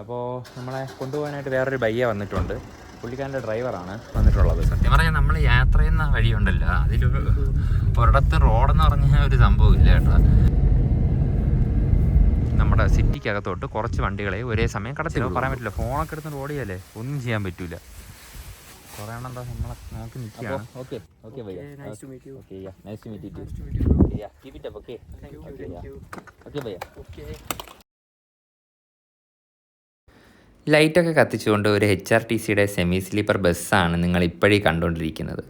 അപ്പോൾ നമ്മളെ കൊണ്ടുപോകാനായിട്ട് വേറൊരു ബയ്യ വന്നിട്ടുണ്ട്. പുള്ളിക്കാരന്റെ ഡ്രൈവറാണ് വന്നിട്ടുള്ളത്. സത്യം പറഞ്ഞാൽ നമ്മൾ യാത്ര ചെയ്യുന്ന വഴിയുണ്ടല്ലോ. അതിലൊരു ഒരിടത്ത് റോഡെന്ന് പറഞ്ഞ ഒരു സംഭവം ഇല്ല കേട്ടോ. നമ്മുടെ സിറ്റിക്കകത്തോട്ട് കുറച്ച് വണ്ടികളെ ഒരേ സമയം കടത്തില്ല പറയാൻ പറ്റില്ല. ഫോണൊക്കെ എടുത്ത് ഓടിയല്ലേ ഒന്നും ചെയ്യാൻ പറ്റൂല. കുറേ എണ്ണം എന്താ നമ്മളെ നോക്കി നിൽക്കുകയാണ്. Okay okay ഭയ്യ nice to meet you okay yeah nice to meet you Nice to meet you. Okay, yeah. Keep it up, ലൈറ്റൊക്കെ കത്തിച്ചുകൊണ്ട് ഒരു എച്ച് ആർ ടി സിയുടെ സെമി സ്ലീപ്പർ ബസ്സാണ് നിങ്ങൾ ഇപ്പോഴേ കണ്ടുകൊണ്ടിരിക്കുന്നത്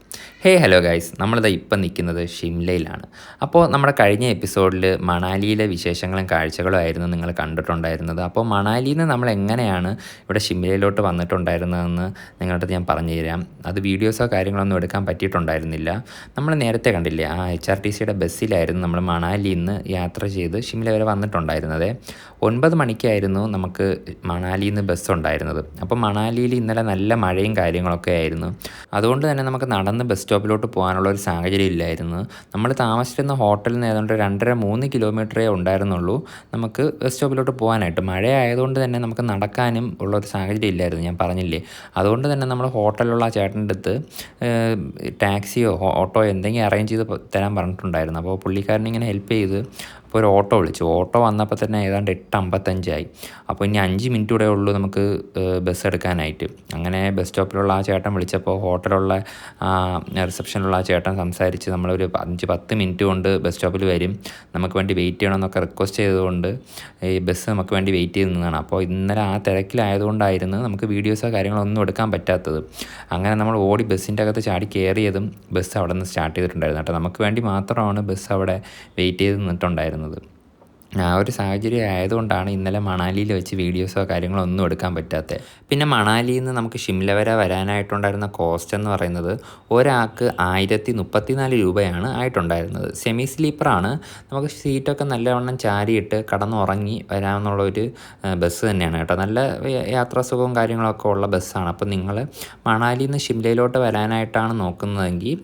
ഹേ ഹലോ ഗൈസ് നമ്മളിതാ ഇപ്പം നിൽക്കുന്നത് ഷിംലയിലാണ് അപ്പോൾ നമ്മുടെ കഴിഞ്ഞ എപ്പിസോഡിൽ മണാലിയിലെ വിശേഷങ്ങളും കാഴ്ചകളും ആയിരുന്നു നിങ്ങൾ കണ്ടിട്ടുണ്ടായിരുന്നത്. അപ്പോൾ മണാലിയിൽ നിന്ന് നമ്മൾ എങ്ങനെയാണ് ഇവിടെ ഷിംലയിലോട്ട് വന്നിട്ടുണ്ടായിരുന്നതെന്ന് നിങ്ങളുടെ ഞാൻ പറഞ്ഞു തരാം. അത് വീഡിയോസോ കാര്യങ്ങളൊന്നും എടുക്കാൻ പറ്റിയിട്ടുണ്ടായിരുന്നില്ല. നമ്മൾ നേരത്തെ കണ്ടില്ലേ ആ എച്ച് ആർ ടി സിയുടെ ബസ്സിലായിരുന്നു നമ്മൾ മണാലിയിൽ നിന്ന് യാത്ര ചെയ്ത് ഷിംല വരെ വന്നിട്ടുണ്ടായിരുന്നത്. ഒൻപത് മണിക്കായിരുന്നു നമുക്ക് മണാലിയിൽ നിന്ന് ബസ് ഉണ്ടായിരുന്നത് അപ്പം മണാലിയിൽ ഇന്നലെ നല്ല മഴയും കാര്യങ്ങളൊക്കെ ആയിരുന്നു. അതുകൊണ്ട് തന്നെ നമുക്ക് നടന്ന് ബസ് സ്റ്റോപ്പിലോട്ട് പോകാനുള്ള ഒരു സാഹചര്യം ഇല്ലായിരുന്നു. നമ്മൾ താമസിച്ചിരുന്ന ഹോട്ടലിൽ നിന്ന് ഏതാണ്ട് രണ്ടര മൂന്ന് കിലോമീറ്ററേ ഉണ്ടായിരുന്നുള്ളൂ. നമുക്ക് ബസ് സ്റ്റോപ്പിലോട്ട് പോകാനായിട്ട്. മഴ ആയതുകൊണ്ട് തന്നെ നമുക്ക് നടക്കാനും ഉള്ള ഒരു സാഹചര്യം ഇല്ലായിരുന്നു. ഞാൻ പറഞ്ഞില്ലേ? അതുകൊണ്ട് തന്നെ നമ്മൾ ഹോട്ടലിലുള്ള ആ ചേട്ടന്റെ അടുത്ത് ടാക്സിയോ ഓട്ടോ എന്തെങ്കിലും അറേഞ്ച് ചെയ്ത് തരാൻ പറഞ്ഞിട്ടുണ്ടായിരുന്നു. അപ്പോൾ പുള്ളിക്കാരൻ ഇങ്ങനെ ഹെൽപ്പ് ചെയ്ത് അപ്പോൾ ഒരു ഓട്ടോ വിളിച്ചു. ഓട്ടോ വന്നപ്പോൾ തന്നെ ഏതാണ്ട് എട്ട് അമ്പത്തഞ്ചായി അപ്പോൾ ഇനി അഞ്ച് മിനിറ്റ് കൂടെ ഉള്ളൂ നമുക്ക് ബസ് എടുക്കാനായിട്ട്. അങ്ങനെ ബസ് സ്റ്റോപ്പിലുള്ള ആ ചേട്ടൻ വിളിച്ചപ്പോൾ ഹോട്ടലുള്ള റിസപ്ഷനിലുള്ള ആ ചേട്ടൻ സംസാരിച്ച് നമ്മളൊരു അഞ്ച് പത്ത് മിനിറ്റ് കൊണ്ട് ബസ് സ്റ്റോപ്പിൽ വരും. നമുക്ക് വേണ്ടി വെയിറ്റ് ചെയ്യണമെന്നൊക്കെ റിക്വസ്റ്റ് ചെയ്തുകൊണ്ട് ഈ ബസ് നമുക്ക് വേണ്ടി വെയിറ്റ് ചെയ്ത് നിന്നതാണ് അപ്പോൾ ഇന്നലെ ആ തിരക്കിലായതുകൊണ്ടായിരുന്നു നമുക്ക് വീഡിയോസോ കാര്യങ്ങളോ ഒന്നും എടുക്കാൻ പറ്റാത്തത്. അങ്ങനെ നമ്മൾ ഓടി ബസ്സിന്റെ അകത്ത് ചാടി കയറിയതും ബസ് അവിടെ നിന്ന് സ്റ്റാർട്ട് ചെയ്തിട്ടുണ്ടായിരുന്നു. കേട്ടോ നമുക്ക് വേണ്ടി മാത്രമാണ് ബസ് അവിടെ വെയിറ്റ് ചെയ്ത് നിന്നിട്ടുണ്ടായിരുന്നത്. ആ ഒരു സാഹചര്യം ആയതുകൊണ്ടാണ് ഇന്നലെ മണാലിയിൽ വെച്ച് വീഡിയോസോ കാര്യങ്ങളോ ഒന്നും എടുക്കാൻ പറ്റാത്തത് പിന്നെ മണാലിയിൽ നിന്ന് നമുക്ക് ഷിംല വരെ വരാനായിട്ടുണ്ടായിരുന്ന കോസ്റ്റ് എന്ന് പറയുന്നത് ഒരാൾക്ക് ആയിരത്തി മുപ്പത്തിനാല് രൂപയാണ് ആയിട്ടുണ്ടായിരുന്നത്. സെമി സ്ലീപ്പറാണ്. നമുക്ക് സീറ്റൊക്കെ നല്ലവണ്ണം ചാരിയിട്ട് കടന്നുറങ്ങി വരാമെന്നുള്ള ഒരു ബസ് തന്നെയാണ് കേട്ടോ. നല്ല യാത്രാസുഖവും കാര്യങ്ങളൊക്കെ ഉള്ള ബസ്സാണ്. അപ്പോൾ നിങ്ങൾ മണാലിയിൽ നിന്ന് ഷിംലയിലോട്ട് വരാനായിട്ടാണ് നോക്കുന്നതെങ്കിൽ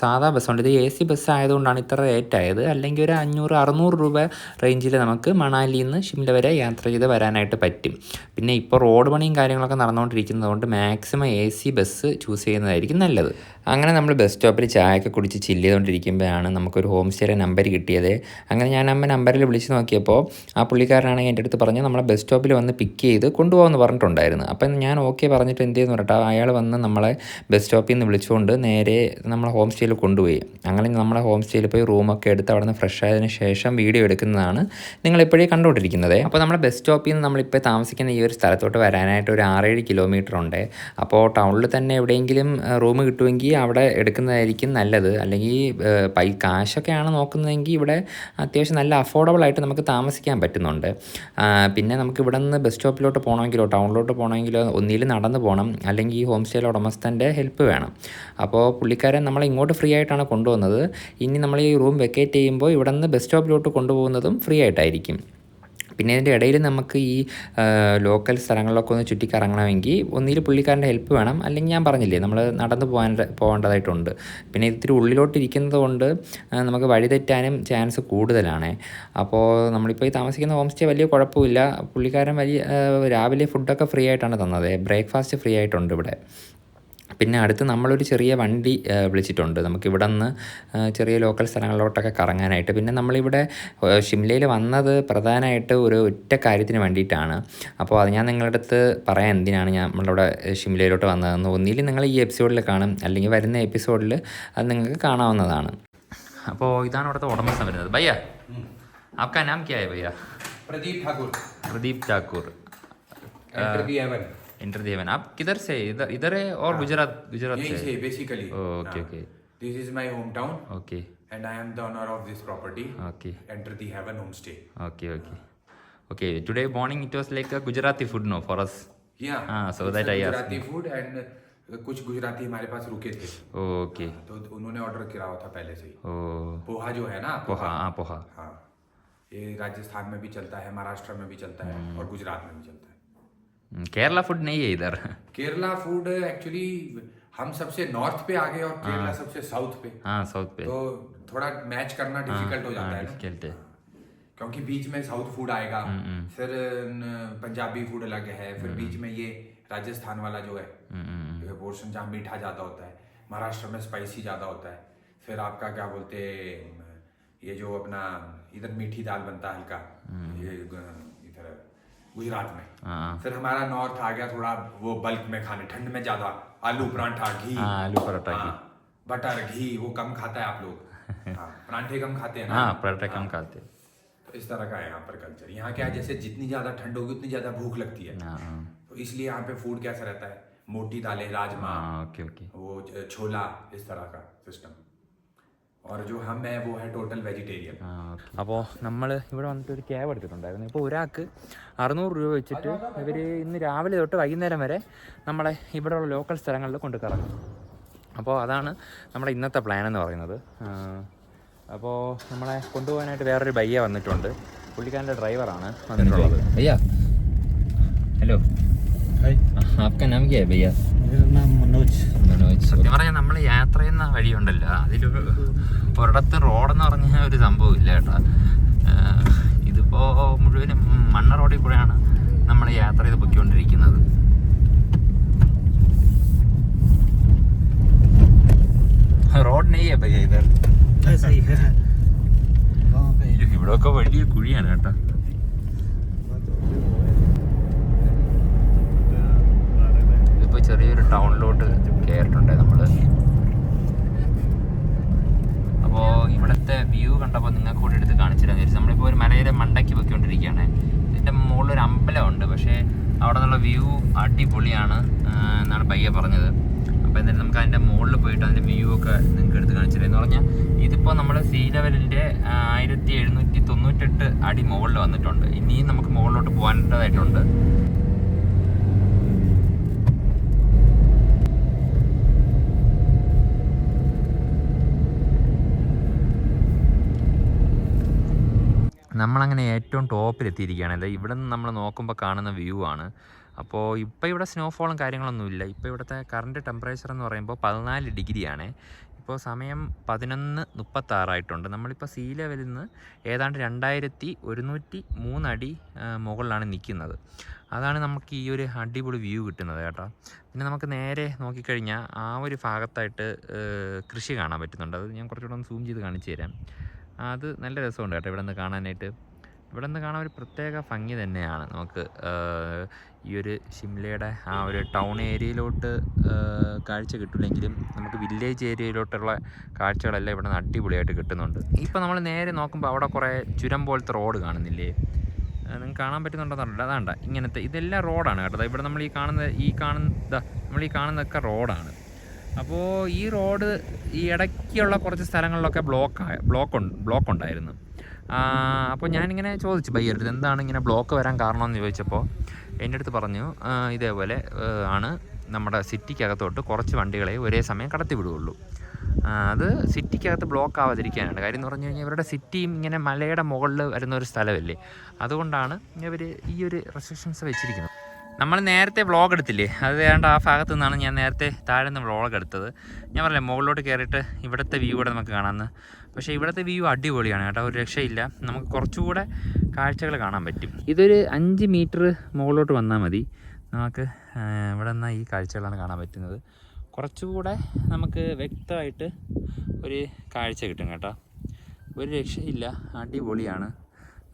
സാധാ ബസ്സുണ്ട്. ഇത് എ സി ബസ് ആയതുകൊണ്ടാണ് ഇത്ര റേറ്റ് ആയത് അല്ലെങ്കിൽ ഒരു അഞ്ഞൂറ് അറുന്നൂറ് രൂപ റേഞ്ചിൽ നമുക്ക് മണാലിയിൽ നിന്ന് ഷിംല വരെ യാത്ര ചെയ്ത് വരാനായിട്ട് പറ്റും. പിന്നെ ഇപ്പോൾ റോഡ് പണിയും കാര്യങ്ങളൊക്കെ നടന്നുകൊണ്ടിരിക്കുന്നതുകൊണ്ട് maximum A C bus choose ചെയ്യുന്നതായിരിക്കും നല്ലത്. അങ്ങനെ നമ്മൾ ബസ് സ്റ്റോപ്പിൽ ചായയൊക്കെ കുടിച്ച് ചില്ല് ചെയ്തുകൊണ്ടിരിക്കുമ്പോഴാണ് നമുക്കൊരു ഹോം സ്റ്റേയുടെ നമ്പർ കിട്ടിയത്. അങ്ങനെ ഞാൻ അമ്മ നമ്പറിൽ വിളിച്ച് നോക്കിയപ്പോൾ ആ പുള്ളിക്കാരനാണെങ്കിൽ എന്റെ അടുത്ത് പറഞ്ഞ് നമ്മളെ ബസ് സ്റ്റോപ്പിൽ വന്ന് പിക്ക് ചെയ്ത് കൊണ്ടുപോകാമെന്ന് പറഞ്ഞിട്ടുണ്ടായിരുന്നു. അപ്പം ഞാൻ ഓക്കെ പറഞ്ഞിട്ട് എന്ത് ചെയ്യുന്നു പറഞ്ഞാൽ അയാൾ വന്ന് നമ്മളെ ബസ് സ്റ്റോപ്പിൽ നിന്ന് വിളിച്ചുകൊണ്ട് നേരെ നമ്മളെ ഹോം സ്റ്റേയിൽ കൊണ്ടുപോയി. അങ്ങനെ നമ്മളെ ഹോം സ്റ്റേയിൽ പോയി റൂമൊക്കെ എടുത്ത് അവിടെ നിന്ന് ഫ്രഷ് ആയതിനു ശേഷം വീഡിയോ എടുക്കുന്നതാണ് നിങ്ങൾ ഇപ്പോഴേ കണ്ടുകൊണ്ടിരിക്കുന്നത്. അപ്പോൾ നമ്മുടെ ബസ് സ്റ്റോപ്പിൽ നിന്ന് നമ്മളിപ്പോൾ താമസിക്കുന്ന ഈ ഒരു സ്ഥലത്തോട്ട് വരാനായിട്ട് ഒരു ആറേഴ് കിലോമീറ്റർ ഉണ്ട്. അപ്പോൾ ടൗണിൽ തന്നെ എവിടെയെങ്കിലും റൂം കിട്ടുമെങ്കിൽ അവിടെ എടുക്കുന്നതായിരിക്കും നല്ലത്. അല്ലെങ്കിൽ പൈ കാശൊക്കെയാണ് നോക്കുന്നതെങ്കിൽ ഇവിടെ അത്യാവശ്യം നല്ല അഫോർഡബിൾ ആയിട്ട് നമുക്ക് താമസിക്കാൻ പറ്റുന്നുണ്ട്. പിന്നെ നമുക്ക് ഇവിടെ നിന്ന് ബസ് സ്റ്റോപ്പിലോട്ട് പോകണമെങ്കിലോ ടൗണിലോട്ട് പോകണമെങ്കിലോ ഒന്നിൽ നടന്ന് പോകണം. അല്ലെങ്കിൽ ഈ ഹോം സ്റ്റേയിലെ ഉടമസ്ഥന്റെ ഹെൽപ്പ് വേണം. അപ്പോൾ പുള്ളിക്കാരൻ നമ്മളെ ഇങ്ങോട്ട് ഫ്രീ ആയിട്ടാണ് കൊണ്ടുവന്നത്. ഇനി നമ്മൾ ഈ റൂം വെക്കേറ്റ് ചെയ്യുമ്പോൾ ഇവിടെ നിന്ന് ബസ് സ്റ്റോപ്പിലോട്ട് കൊണ്ടുപോകുന്നതും ഫ്രീ ആയിട്ടായിരിക്കും. പിന്നെ ഇതിന്റെ ഇടയിൽ നമുക്ക് ഈ ലോക്കൽ സ്ഥലങ്ങളിലൊക്കെ ഒന്ന് ചുറ്റിക്കറങ്ങണമെങ്കിൽ ഒന്നിൽ പുള്ളിക്കാരന്റെ ഹെൽപ്പ് വേണം. അല്ലെങ്കിൽ ഞാൻ പറഞ്ഞില്ലേ നമ്മൾ നടന്നു പോകാൻ പോകേണ്ടതായിട്ടുണ്ട്. പിന്നെ ഇത്തിരി ഉള്ളിലോട്ട് ഇരിക്കുന്നത് കൊണ്ട് നമുക്ക് വഴി തെറ്റാനും ചാൻസ് കൂടുതലാണ്. അപ്പോൾ നമ്മളിപ്പോൾ ഈ താമസിക്കുന്ന ഹോം സ്റ്റേ വലിയ കുഴപ്പമില്ല. പുള്ളിക്കാരൻ വലിയ രാവിലെ ഫുഡൊക്കെ ഫ്രീ ആയിട്ടാണ് തന്നത്. ബ്രേക്ക്ഫാസ്റ്റ് ഫ്രീ ആയിട്ടുണ്ട് ഇവിടെ. പിന്നെ അടുത്ത് നമ്മളൊരു ചെറിയ വണ്ടി ആ, വിളിച്ചിട്ടുണ്ട് നമുക്ക് ഇവിടെ നിന്ന് ചെറിയ ലോക്കൽ സ്ഥലങ്ങളിലോട്ടൊക്കെ കറങ്ങാനായിട്ട് പിന്നെ നമ്മളിവിടെ ഷിംലയിൽ വന്നത് പ്രധാനമായിട്ട് ഒരു ഒറ്റ കാര്യത്തിന് വേണ്ടിയിട്ടാണ് അപ്പോൾ അത് ഞാൻ നിങ്ങളുടെ അടുത്ത് പറയാൻ എന്തിനാണ് ഞാൻ നമ്മളിവിടെ ഷിംലയിലോട്ട് വന്നതെന്ന് ഒന്നിൽ നിങ്ങൾ ഈ എപ്പിസോഡിൽ കാണും അല്ലെങ്കിൽ വരുന്ന എപ്പിസോഡിൽ അത് നിങ്ങൾക്ക് കാണാവുന്നതാണ് അപ്പോൾ ഇതാണ് ഇവിടുത്തെ ഉടമസ്ഥൻ വരുന്നത് ഭയ്യ ആപ്കാ നാം ക്യാ high ഭയ്യ Pradeep Thakur Pradeep Thakur enter the Avon इंटरदेवन आप किधर से इधर इधर है और हाँ। गुजरात गुजरात से? से basically okay okay this is my home town okay and I am the owner of this property okay enter the heaven home stay okay okay okay today morning it was like a Gujarati food no for us yeah हाँ so that I Gujarati food and कुछ गुजराती हमारे पास रुके थे। Okay हाँ, तो उन्होंने order किया हुआ था पहले से ही। पोहा जो है ना पोहा। हाँ पोहा। हाँ। हाँ। ये राजस्थान में भी चलता है महाराष्ट्र में भी चलता है हम्म। और गुजरात में भी चलता है। केरला फ़ूड नहीं है इधर। केरला फ़ूड एक्चुअली हम सबसे नॉर्थ पे आ गए और केरला सबसे साउथ पे। हाँ साउथ पे। तो थोड़ा मैच करना डिफ़िकल्ट हो जाता हाँ है ना। डिफ़िकल्ट है। क्योंकि बीच में साउथ फ़ूड आएगा फिर पंजाबी फ़ूड अलग है फिर बीच में ये राजस्थान वाला जो है पोर्शन जहाँ मीठा ज़्यादा होता है महाराष्ट्र में स्पाइसी ज़्यादा होता है। फिर आपका क्या बोलते हैं ये जो अपना इधर मीठी दाल बनता है हल्का ये गुजरात में। हाँ। फिर हमारा नॉर्थ आ गया थोड़ा वो बल्क में खाने ठंड में ज़्यादा। आलू परांठा घी। हाँ, आलू पराठा, घी। हाँ, बटर घी वो कम खाता है आप लोग। हाँ, परांठे कम खाते हैं ना? हाँ पराठा कम खाते। तो इस तरह का है यहाँ पर कल्चर यहाँ क्या है जैसे जितनी ज़्यादा ठंड होगी उतनी ज़्यादा भूख लगती है। हाँ। हाँ तो इसलिए यहाँ पे फ़ूड कैसा रहता है? मोटी दालें राजमा हाँ ओके ओके। वो छोला इस तरह का सिस्टम और जो हम है वो है टोटल वेजिटेरियन അപ്പോൾ നമ്മൾ ഇവിടെ വന്നിട്ട് ഒരു ക്യാബ് എടുത്തിട്ടുണ്ടായിരുന്നു ഇപ്പോൾ ഒരാൾക്ക് അറുന്നൂറ് രൂപ വെച്ചിട്ട് ഇവർ ഇന്ന് രാവിലെ തൊട്ട് വൈകുന്നേരം വരെ നമ്മളെ ഇവിടെയുള്ള ലോക്കൽ സ്ഥലങ്ങളിൽ കൊണ്ട് കറങ്ങും അപ്പോൾ അതാണ് നമ്മുടെ ഇന്നത്തെ പ്ലാൻ എന്ന് പറയുന്നത് അപ്പോൾ നമ്മളെ കൊണ്ടുപോകാനായിട്ട് വേറൊരു ബയ്യ വന്നിട്ടുണ്ട് പുള്ളിക്കാരൻ്റെ ഡ്രൈവറാണ് വന്നിട്ടുള്ളത് ഭയ്യ ഹലോ ആപ്ക നാം ക്യാ ഭയ്യ സത്യം പറഞ്ഞാൽ നമ്മൾ യാത്ര ചെയ്യുന്ന വഴിയുണ്ടല്ലോ. അതിൽ ഒരിടത്ത് റോഡെന്ന് പറഞ്ഞ ഒരു സംഭവം ഇല്ല കേട്ടോ. ഇതിപ്പോ മുഴുവനും മണ്ണ റോഡിൽ കൂടെയാണ് നമ്മൾ യാത്ര ചെയ്ത് പൊയ്ക്കൊണ്ടിരിക്കുന്നത്. റോഡ് നെയ്യ ഇവിടെ ഒക്കെ വലിയ കുഴിയാണ് കേട്ടോ. ഇതിപ്പോ ചെറിയൊരു ടൗണിലോട്ട് കയറിയിട്ടുണ്ട് നമ്മൾ അപ്പോൾ ഇവിടുത്തെ വ്യൂ കണ്ടപ്പോൾ നിങ്ങൾക്ക് കൂടി എടുത്ത് കാണിച്ചിരുന്നു വിചാരിച്ചു നമ്മളിപ്പോൾ ഒരു മലയുടെ മണ്ടയ്ക്ക് പൊയ്ക്കൊണ്ടിരിക്കുകയാണ്. ഇതിന്റെ മുകളിൽ ഒരു അമ്പലമുണ്ട് പക്ഷേ അവിടെ നിന്നുള്ള വ്യൂ അടിപൊളിയാണ് എന്നാണ് പയ്യ പറഞ്ഞത്. അപ്പോൾ എന്തായാലും നമുക്ക് അതിന്റെ മുകളിൽ പോയിട്ട് അതിന്റെ വ്യൂ ഒക്കെ നിങ്ങൾക്ക് എടുത്ത് കാണിച്ചിരുന്നു പറഞ്ഞാൽ ഇതിപ്പോൾ നമ്മൾ സീ ലെവലിന്റെ ആയിരത്തി എഴുന്നൂറ്റി തൊണ്ണൂറ്റെട്ട് അടി മുകളിൽ വന്നിട്ടുണ്ട്. ഇനിയും നമുക്ക് മുകളിലോട്ട് പോകാനായിട്ടുണ്ട് നമ്മളങ്ങനെ ഏറ്റവും ടോപ്പിലെത്തിയിരിക്കുകയാണ്. ഇത് ഇവിടെ നിന്ന് നമ്മൾ നോക്കുമ്പോൾ കാണുന്ന വ്യൂ ആണ്. അപ്പോൾ ഇപ്പോൾ ഇവിടെ സ്നോഫോളും കാര്യങ്ങളൊന്നുമില്ല ഇപ്പോൾ ഇവിടുത്തെ കറണ്ട് ടെമ്പറേച്ചർ എന്ന് പറയുമ്പോൾ പതിനാല് ഡിഗ്രിയാണ്. ഇപ്പോൾ സമയം പതിനൊന്ന് മുപ്പത്താറായിട്ടുണ്ട്. നമ്മളിപ്പോൾ സീ ലെവലിൽ നിന്ന് ഏതാണ്ട് രണ്ടായിരത്തി ഒരുന്നൂറ്റി മൂന്നടി മുകളിലാണ് നിൽക്കുന്നത്. അതാണ് നമുക്ക് ഈ ഒരു അടിപൊളി വ്യൂ കിട്ടുന്നത് കേട്ടോ. പിന്നെ നമുക്ക് നേരെ നോക്കിക്കഴിഞ്ഞാൽ ആ ഒരു ഭാഗത്തായിട്ട് കൃഷി കാണാൻ പറ്റുന്നുണ്ട്. അത് ഞാൻ കുറച്ചുകൂടെ ഒന്ന് സൂം ചെയ്ത് കാണിച്ചു തരാം. അത് നല്ല രസമുണ്ട് കേട്ടോ ഇവിടെ നിന്ന് കാണാനായിട്ട്. ഇവിടെ നിന്ന് കാണാൻ ഒരു പ്രത്യേക ഭംഗി തന്നെയാണ് നമുക്ക് ഈ ഒരു ഷിംലയുടെ ആ ഒരു ടൗൺ ഏരിയയിലോട്ട് കാഴ്ച കിട്ടില്ലെങ്കിലും നമുക്ക് വില്ലേജ് ഏരിയയിലോട്ടുള്ള കാഴ്ചകളെല്ലാം ഇവിടെ നിന്ന് അടിപൊളിയായിട്ട് കിട്ടുന്നുണ്ട്. ഇപ്പോൾ നമ്മൾ നേരെ നോക്കുമ്പോൾ അവിടെ കുറേ ചുരം പോലത്തെ റോഡ് കാണുന്നില്ലേ? നിങ്ങൾക്ക് കാണാൻ പറ്റുന്നുണ്ടെന്നുണ്ട് അതാണ്ട ഇങ്ങനത്തെ ഇതെല്ലാം റോഡാണ് കേട്ടോ. ഇവിടെ നമ്മൾ ഈ കാണുന്ന ഈ കാണുന്ന നമ്മൾ ഈ കാണുന്നതൊക്കെ റോഡാണ്. അപ്പോൾ ഈ റോഡ് ഈ ഇടയ്ക്കുള്ള കുറച്ച് സ്ഥലങ്ങളിലൊക്കെ ബ്ലോക്ക് ബ്ലോക്ക് ബ്ലോക്ക് ഉണ്ടായിരുന്നു. അപ്പോൾ ഞാനിങ്ങനെ ചോദിച്ചു ബയ്യടുത്ത് എന്താണ് ഇങ്ങനെ ബ്ലോക്ക് വരാൻ കാരണമെന്ന് ചോദിച്ചപ്പോൾ എന്റെ അടുത്ത് പറഞ്ഞു ഇതേപോലെ ആണ് നമ്മുടെ സിറ്റിക്കകത്തോട്ട് കുറച്ച് വണ്ടികളെ ഒരേ സമയം കടത്തി വിടുകയുള്ളൂ. ആ, അത് സിറ്റിക്കകത്ത് ബ്ലോക്ക് ആവാതിരിക്കാനാണ്. കാര്യം എന്ന് പറഞ്ഞു കഴിഞ്ഞാൽ ഇവരുടെ സിറ്റിയും ഇങ്ങനെ മലയുടെ മുകളിൽ വരുന്ന ഒരു സ്ഥലമല്ലേ? അതുകൊണ്ടാണ് ഇവർ ഈ ഒരു റെസ്ട്രിക്ഷൻസ് വെച്ചിരിക്കുന്നത്. നമ്മൾ നേരത്തെ വ്ളോഗ് എടുത്തില്ലേ? അത് ഏതാണ്ട് ആ ഭാഗത്തു നിന്നാണ് ഞാൻ നേരത്തെ താഴെ നിന്ന് വ്ളോഗ് എടുത്തത്. ഞാൻ പറഞ്ഞില്ലേ മുകളിലോട്ട് കയറിയിട്ട് ഇവിടുത്തെ വ്യൂ കൂടെ നമുക്ക് കാണാമെന്ന് പക്ഷേ ഇവിടുത്തെ വ്യൂ അടിപൊളിയാണ് കേട്ടോ ഒരു രക്ഷയില്ല. നമുക്ക് കുറച്ചുകൂടെ കാഴ്ചകൾ കാണാൻ പറ്റും. ഇതൊരു അഞ്ച് മീറ്റർ മുകളിലോട്ട് വന്നാൽ മതി. നമുക്ക് ഇവിടെ നിന്നാൽ ഈ കാഴ്ചകളാണ് കാണാൻ പറ്റുന്നത്. കുറച്ചുകൂടെ നമുക്ക് വ്യക്തമായിട്ട് ഒരു കാഴ്ച കിട്ടും കേട്ടോ. ഒരു രക്ഷയില്ല അടിപൊളിയാണ്.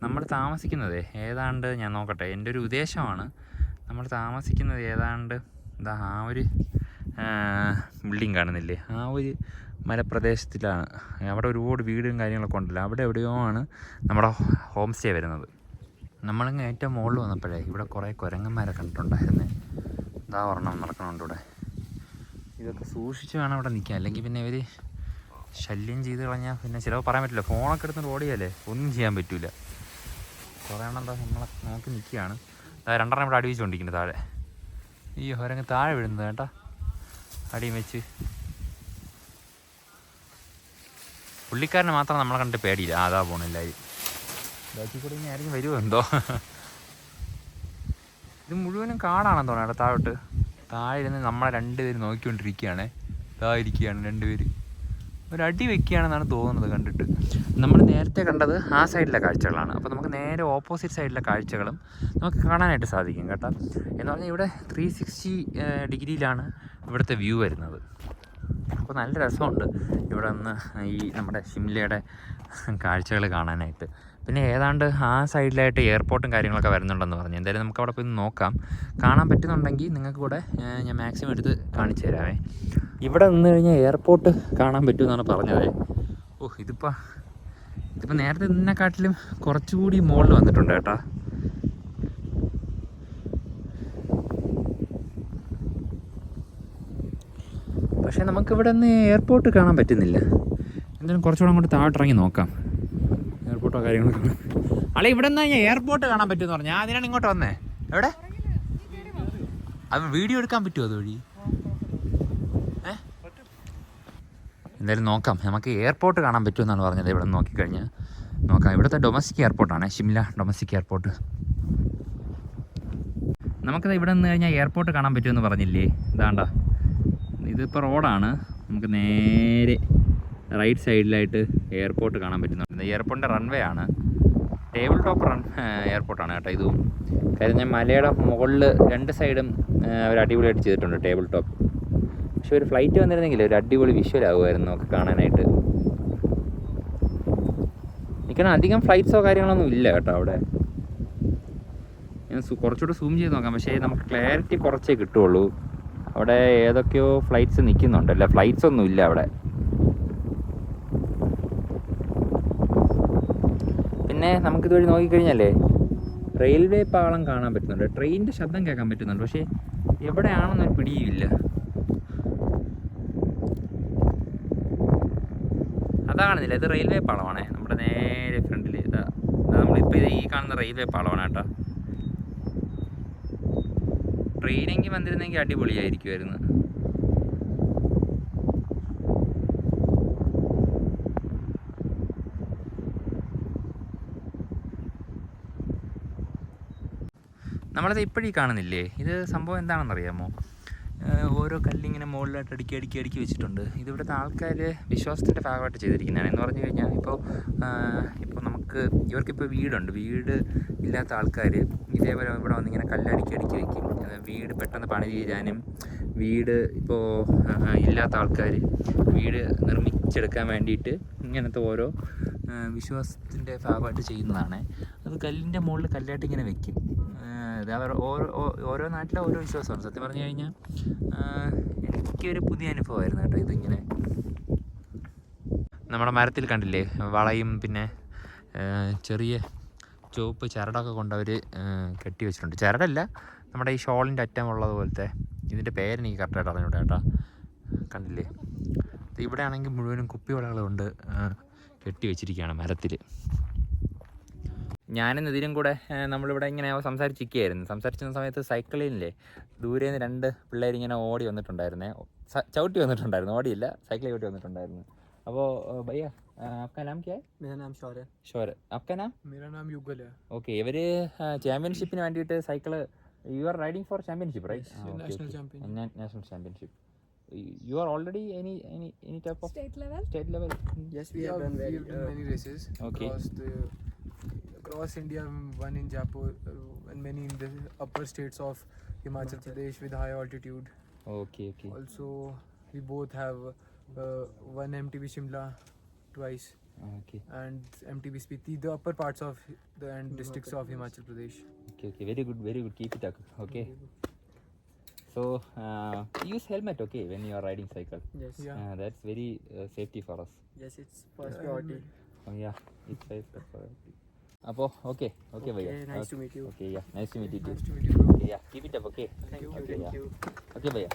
നമ്മൾ താമസിക്കുന്നത് ഏതാണ്ട് ഞാൻ നോക്കട്ടെ എന്റെ ഒരു ഉദ്ദേശമാണ് നമ്മൾ താമസിക്കുന്നത് ഏതാണ്ട് എന്താ ആ ഒരു ബിൽഡിങ് കാണുന്നില്ലേ? ആ ഒരു മലപ്രദേശത്തിലാണ്. അവിടെ ഒരുപാട് വീടും കാര്യങ്ങളൊക്കെ ഉണ്ടല്ലോ. അവിടെ എവിടെയോ ആണ് നമ്മുടെ ഹോം സ്റ്റേ വരുന്നത്. നമ്മളിങ്ങ് ഏറ്റവും മുകളിൽ വന്നപ്പോഴേ ഇവിടെ കുറേ കുരങ്ങന്മാരെ കണ്ടിട്ടുണ്ടായിരുന്നേ. ഇതാ ഒരെണ്ണം നടക്കണുണ്ട് ഇവിടെ. ഇതൊക്കെ സൂക്ഷിച്ച് വേണം ഇവിടെ നിൽക്കാൻ. അല്ലെങ്കിൽ പിന്നെ ഇവർ ശല്യം ചെയ്ത് കളഞ്ഞാൽ പിന്നെ ചിലപ്പോൾ പറയാൻ പറ്റില്ല. ഫോണൊക്കെ എടുത്തുകൊണ്ട് ഓടിയാലേ? ഒന്നും ചെയ്യാൻ പറ്റില്ല കുറേ എണ്ണം എന്താ നമ്മളെ നോക്കി നിൽക്കുകയാണ്. രണ്ടെണ്ണം ഇവിടെ അടി വെച്ചുകൊണ്ടിരിക്കുന്നു താഴെ. ഈ ഒരങ്ങ് താഴെ വീഴുന്നത് കേട്ടാ. അടിയും വെച്ച്. പുള്ളിക്കാരനെ മാത്രം നമ്മളെ കണ്ടിട്ട് പേടിയില്ല. അതാ പോണില്ല ബാക്കി ഇനി ആരെങ്കിലും വരുമോ എന്തോ? ഇത് മുഴുവനും കാടാണെന്ന് തോന്നുന്നു താഴോട്ട്. താഴെ ഇരുന്ന് നമ്മളെ രണ്ടുപേര് നോക്കിക്കൊണ്ടിരിക്കുകയാണ്. താ ഇരിക്കുകയാണ് രണ്ടുപേര്. ഒരു അടി വെക്കുകയാണെന്നാണ് തോന്നുന്നത് കണ്ടിട്ട്. നമ്മൾ നേരത്തെ കണ്ടത് ആ സൈഡിലെ കാഴ്ചകളാണ്. അപ്പോൾ നമുക്ക് നേരെ ഓപ്പോസിറ്റ് സൈഡിലെ കാഴ്ചകളും നമുക്ക് കാണാനായിട്ട് സാധിക്കും കേട്ടോ. എന്ന് പറഞ്ഞാൽ ഇവിടെ ത്രീ സിക്സ്റ്റി ഡിഗ്രിയിലാണ് ഇവിടുത്തെ വ്യൂ വരുന്നത്. അപ്പോൾ നല്ല രസമുണ്ട് ഇവിടെ നിന്ന് ഈ നമ്മുടെ ഷിംലയുടെ കാഴ്ചകൾ കാണാനായിട്ട്. പിന്നെ ഏതാണ്ട് ആ സൈഡിലായിട്ട് എയർപോർട്ടും കാര്യങ്ങളൊക്കെ വരുന്നുണ്ടെന്ന് പറഞ്ഞു. എന്തായാലും നമുക്ക് അവിടെ പോയി നോക്കാം. കാണാൻ പറ്റുന്നുണ്ടെങ്കിൽ നിങ്ങൾക്ക് കൂടെ ഞാൻ മാക്സിമം എടുത്ത് കാണിച്ചു തരാമേ ഇവിടെ നിന്ന് കഴിഞ്ഞാൽ എയർപോർട്ട് കാണാൻ പറ്റുമെന്നാണ് പറഞ്ഞത്. ഓ ഇതിപ്പോൾ ഇതിപ്പോൾ നേരത്തെ നിന്നെക്കാട്ടിലും കുറച്ചുകൂടി മുകളിൽ വന്നിട്ടുണ്ട് കേട്ടോ. പക്ഷേ നമുക്കിവിടെ നിന്ന് എയർപോർട്ട് കാണാൻ പറ്റുന്നില്ല. എന്തായാലും കുറച്ചുകൂടെ അങ്ങോട്ട് താഴോട്ടിറങ്ങി നോക്കാം. എയർപോർട്ടോ കാര്യങ്ങളൊക്കെ. അല്ല ഇവിടെ നിന്ന് ഞാൻ എയർപോർട്ട് കാണാൻ പറ്റുമെന്ന് പറഞ്ഞു. ഞാൻ അതിനാണ് ഇങ്ങോട്ട് വന്നേ. എവിടെ? അത് വീഡിയോ എടുക്കാൻ പറ്റുമോ അതുവഴി ഏ? എന്തായാലും നോക്കാം. നമുക്ക് എയർപോർട്ട് കാണാൻ പറ്റുമെന്നാണ് പറഞ്ഞത് ഇവിടെ നോക്കിക്കഴിഞ്ഞാൽ നോക്കാം. ഇവിടുത്തെ ഡൊമസ്റ്റിക് എയർപോർട്ടാണ് ഷിംല ഡൊമസ്റ്റിക് എയർപോർട്ട് നമുക്കത് ഇവിടെ നിന്ന് കഴിഞ്ഞാൽ എയർപോർട്ട് കാണാൻ പറ്റുമെന്ന് പറഞ്ഞില്ലേ? ഇതാണ്ട. ഇതിപ്പോൾ റോഡാണ് നമുക്ക് നേരെ റൈറ്റ് സൈഡിലായിട്ട് എയർപോർട്ട് കാണാൻ പറ്റുന്നുണ്ട്. എയർപോർട്ടിന്റെ റൺവേ ആണ്. ടേബിൾ ടോപ്പ് റൺ എയർപോർട്ടാണ് കേട്ടോ ഇതും. കാര്യം ഞാൻ മലയുടെ മുകളിൽ രണ്ട് സൈഡും അവർ അടിപൊളിയായിട്ട് ചെയ്തിട്ടുണ്ട് ടേബിൾ ടോപ്പ്. പക്ഷേ ഒരു ഫ്ലൈറ്റ് വന്നിരുന്നെങ്കിൽ ഒരു അടിപൊളി വിഷ്വൽ ആകുമായിരുന്നു നമുക്ക് കാണാനായിട്ട്. നിൽക്കണം അധികം ഫ്ലൈറ്റ്സോ കാര്യങ്ങളൊന്നും ഇല്ല കേട്ടോ അവിടെ. ഞാൻ കുറച്ചുകൂടെ സൂം ചെയ്ത് നോക്കാം. പക്ഷേ നമുക്ക് ക്ലാരിറ്റി കുറച്ചേ കിട്ടുള്ളൂ. അവിടെ ഏതൊക്കെയോ ഫ്ലൈറ്റ്സ് നിൽക്കുന്നുണ്ട്. അല്ല ഫ്ലൈറ്റ്സ് ഒന്നും ഇല്ല അവിടെ. പിന്നെ നമുക്കിതുവഴി നോക്കിക്കഴിഞ്ഞാലേ റെയിൽവേ പാളം കാണാൻ പറ്റുന്നുണ്ട്. ട്രെയിനിന്റെ ശബ്ദം കേൾക്കാൻ പറ്റുന്നുണ്ട്. പക്ഷേ എവിടെയാണെന്നൊരു പിടിയില്ല അതാണെന്നില്ല ഇത് റെയിൽവേ പാളമാണേ. നമ്മുടെ നേരെ ഫ്രണ്ടിൽ ഇതാ നമ്മളിപ്പോൾ ഇത് ഈ കാണുന്ന റെയിൽവേ പാളമാണ് കേട്ടോ. ട്രെയിനെങ്കിൽ വന്നിരുന്നെങ്കിൽ അടിപൊളിയായിരിക്കുമായിരുന്നു നമ്മളത് ഇപ്പോഴീ കാണുന്നില്ലേ? ഇത് സംഭവം എന്താണെന്നറിയാമോ? ഓരോ കല്ലിങ്ങനെ മുകളിലായിട്ട് അടുക്കി അടുക്കി അടുക്കി വെച്ചിട്ടുണ്ട്. ഇത് ഇവിടുത്തെ ആൾക്കാർ വിശ്വാസത്തിന്റെ ഭാഗമായിട്ട് ചെയ്തിരിക്കുന്നതാണ്. എന്ന് പറഞ്ഞു കഴിഞ്ഞാൽ ഇപ്പോൾ ഇപ്പോൾ നമുക്ക് ഇവർക്കിപ്പോൾ വീടുണ്ട്. വീട് ഇല്ലാത്ത ആൾക്കാർ ഇതേപോലെ ഇവിടെ വന്നിങ്ങനെ കല്ലടുക്കി അടുക്കി വയ്ക്കും വീട് പെട്ടെന്ന് പണി തീരാനും വീട് ഇപ്പോൾ ഇല്ലാത്ത ആൾക്കാർ വീട് നിർമ്മിച്ചെടുക്കാൻ വേണ്ടിയിട്ട് ഇങ്ങനത്തെ ഓരോ വിശ്വാസത്തിന്റെ ഭാഗമായിട്ട് ചെയ്യുന്നതാണ്. അത് കല്ലിന്റെ മുകളിൽ കല്ലായിട്ട് ഇങ്ങനെ വെക്കും. ഇത് അവർ ഓരോ ഓരോ നാട്ടിലെ ഓരോ വിശ്വാസമാണ്. സത്യം പറഞ്ഞു കഴിഞ്ഞാൽ എനിക്കൊരു പുതിയ അനുഭവമായിരുന്നു കേട്ടോ ഇതിങ്ങനെ. നമ്മുടെ മരത്തിൽ കണ്ടില്ലേ വളയും പിന്നെ ചെറിയ ചുവപ്പ് ചരടൊക്കെ കൊണ്ടവർ കെട്ടി വെച്ചിട്ടുണ്ട്. ചരടല്ല നമ്മുടെ ഈ ഷോളിന്റെ അറ്റമുള്ളത് പോലത്തെ ഇതിന്റെ പേരെനിക്ക് കറക്റ്റായിട്ട് അറിഞ്ഞൂടെ കേട്ടോ. കണ്ടില്ലേ? ഇവിടെ ആണെങ്കിൽ മുഴുവനും കുപ്പിവളകൾ കൊണ്ട് ആഹ് കെട്ടി വെച്ചിരിക്കുകയാണ് മരത്തിൽ ഞാനും ഇതിലും കൂടെ ഏഹ്, നമ്മളിവിടെ ഇങ്ങനെ സംസാരിച്ചിരിക്കുകയായിരുന്നു സംസാരിച്ചിരുന്ന സമയത്ത് സൈക്കിളിലെ ദൂരെ നിന്ന് രണ്ട് പിള്ളേർ ഇങ്ങനെ ഓടി വന്നിട്ടുണ്ടായിരുന്നേ സ- ചവിട്ടി വന്നിട്ടുണ്ടായിരുന്നു ഓടിയില്ല സൈക്കിൾ ചവിട്ടി വന്നിട്ടുണ്ടായിരുന്നു അപ്പോൾ ഭയ്യ आपका नाम क्या है मेरा नाम शौर्य ഷോർ आपका नाम मेरा नाम युगल है ഓക്കെ ഇവർ ചാമ്പ്യൻഷിപ്പിന് വേണ്ടിയിട്ട് cycle you are riding for championship Yes, national championship. National championship you are already any any any type of State level? State level yes we have done very, we've done uh, many races Okay. across the across India, one in Jaipur uh, and many in the upper states of Himachal Pradesh with high altitude. Okay, okay. Also, we both have uh, one MTB Shimla twice okay. and MTB Spiti, the upper parts of the and districts of Himachal Pradesh. Okay, okay. Very good, very good. Keep it up. Okay. So uh, use helmet, okay, when you are riding cycle. Yes. Yeah. Uh, that's very uh, safety for us. Yes, it's first priority. Oh yeah, it's safe for us. അപ്പോൾ okay okay ഭയ്യ. Okay yeah nice to meet you. Okay yeah keep it up okay thank you okay ഭയ്യ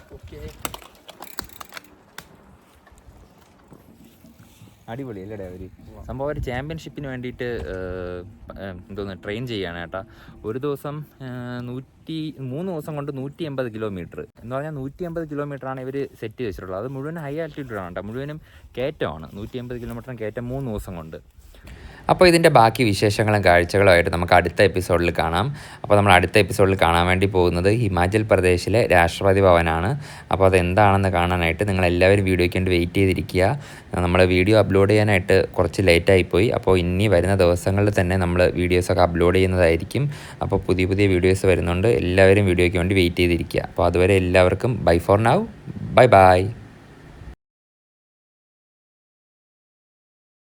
അടിപൊളി അല്ലേ അവർ സംഭവം ഒരു ചാമ്പ്യൻഷിപ്പിന് വേണ്ടിയിട്ട് എന്തോന്ന് train ചെയ്യാണ് ഏട്ടാ. ഒരു ദിവസം നൂറ്റി മൂന്ന് ദിവസം കൊണ്ട് നൂറ്റി എൺപത് കിലോമീറ്റർ എന്ന് പറഞ്ഞാൽ നൂറ്റി എൺപത് കിലോമീറ്ററാണ് ഇവർ സെറ്റ് വെച്ചിട്ടുള്ളത് അത് മുഴുവൻ ഹൈ ആൾട്ടിറ്റ്യൂഡാണ് കേട്ടോ മുഴുവനും കയറ്റമാണ്. നൂറ്റി എൺപത് കിലോമീറ്ററും കയറ്റം മൂന്ന് ദിവസം കൊണ്ട്. അപ്പോൾ ഇതിന്റെ ബാക്കി വിശേഷങ്ങളും കാഴ്ചകളുമായിട്ട് നമുക്ക് അടുത്ത എപ്പിസോഡിൽ കാണാം. അപ്പോൾ നമ്മൾ അടുത്ത എപ്പിസോഡിൽ കാണാൻ വേണ്ടി പോകുന്നത് ഹിമാചൽ പ്രദേശിലെ രാഷ്ട്രപതി ഭവനാണ്. അപ്പോൾ അതെന്താണെന്ന് കാണാനായിട്ട് നിങ്ങൾ എല്ലാവരും വീഡിയോയ്ക്ക് വേണ്ടി വെയിറ്റ് ചെയ്തിരിക്കുക. നമ്മൾ വീഡിയോ അപ്ലോഡ് ചെയ്യാനായിട്ട് കുറച്ച് ലേറ്റായിപ്പോയി അപ്പോൾ ഇനി വരുന്ന ദിവസങ്ങളിൽ തന്നെ നമ്മൾ വീഡിയോസൊക്കെ അപ്ലോഡ് ചെയ്യുന്നതായിരിക്കും. അപ്പോൾ പുതിയ പുതിയ വീഡിയോസ് വരുന്നുണ്ട്. എല്ലാവരും വീഡിയോയ്ക്ക് വേണ്ടി വെയിറ്റ് ചെയ്തിരിക്കുക. അപ്പോൾ അതുവരെ എല്ലാവർക്കും bye for now bye bye